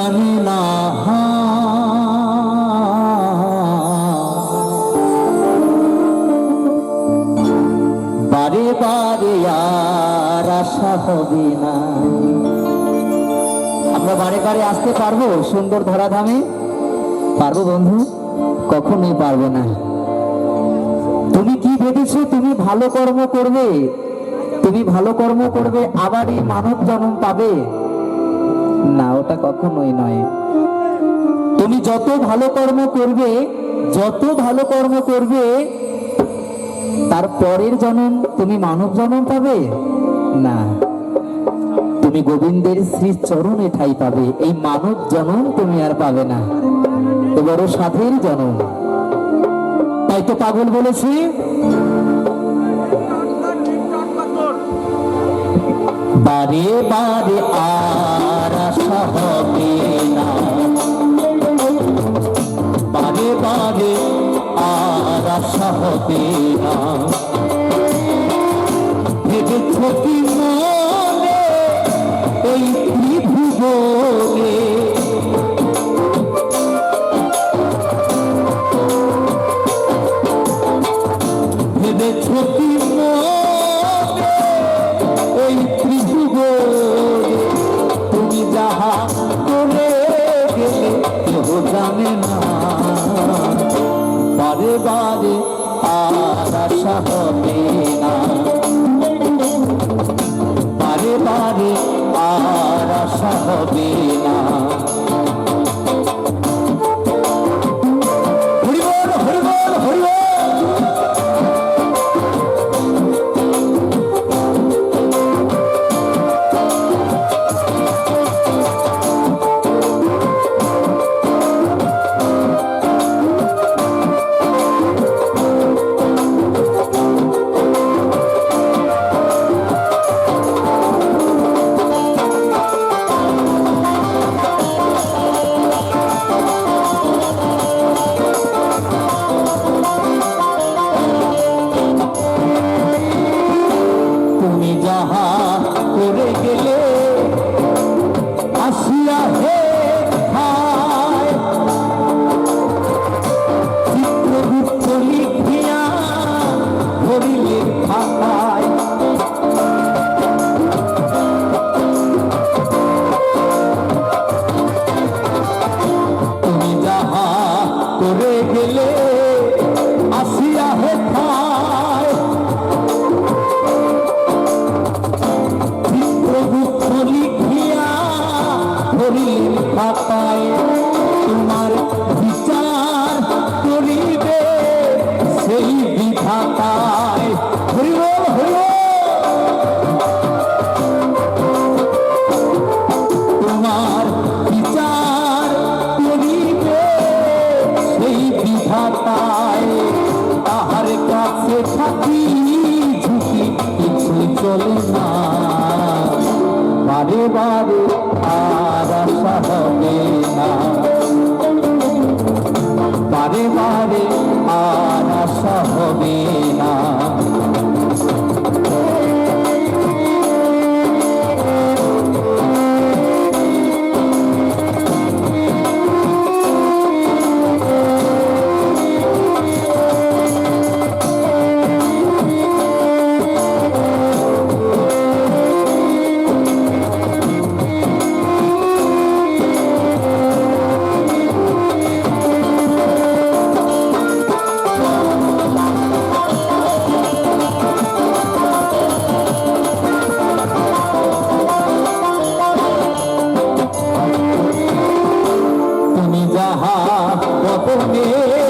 জানে না বারে বারে আর আশা হবে না। আমরা বারে বারে আসতে পারব সুন্দর ধরাধামে? পারব বন্ধু, কখনোই পারব না। তুমি কি ভেবেছো তুমি ভালো কর্ম করবে? তুমি ভালো কর্ম করবে আবার এই মানব জন্ম পাবে। না, ওটা কখনোই নয়। তুমি যত ভালো কর্ম করবে, যত ভালো কর্ম করবে, তার পরের জন্ম তুমি মানব জন্ম পাবে? না। তুমি গোবিন্দের শ্রী চরণে ঠাই পাবে। এই মানব জন্ম তুমি আর পাবে না। এ বড় সাধের জন্ম। তাই তো পাগল বলেছি? বারে বারে আর আশা হবে না। বারে বারে আর আশা হবে না। ভেবেছ কি এই ত্রিভুবনে আর আশা বারে বারে আর আশা না। বারে বারে আর সহবে না। কপনে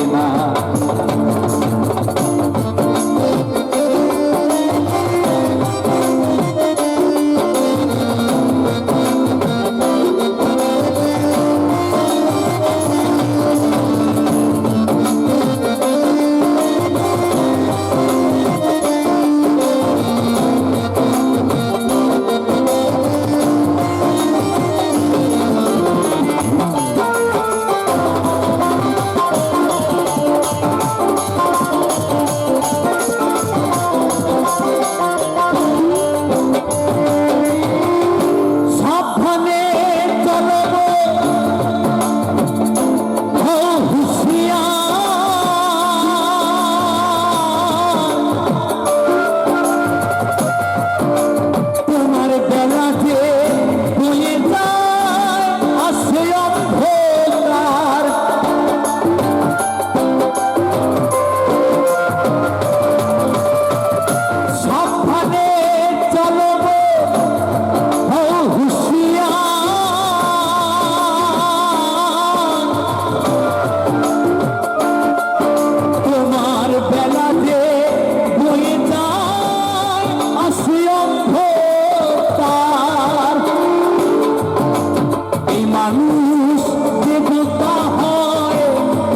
এই মানুষ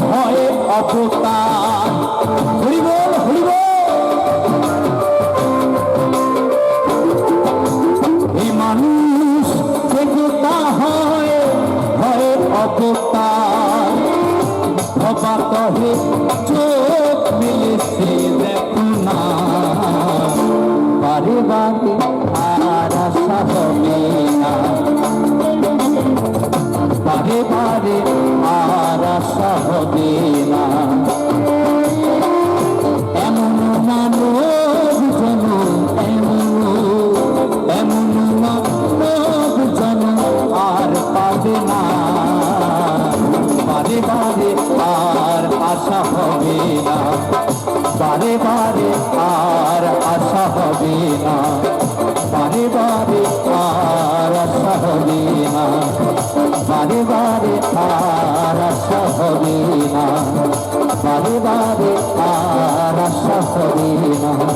হয় অবতার হরিবল হরিবল এই হয় হয় অবতার ভবা কহে চোখ মিলেছে দেখো না বারে বারে আর আশা বারে বারে আর আশা হবে না। এমন মানব জন এমন এমন মানব জন আর পাবে না। বারে বারে আর আশা হবে না। বারে বারে আশা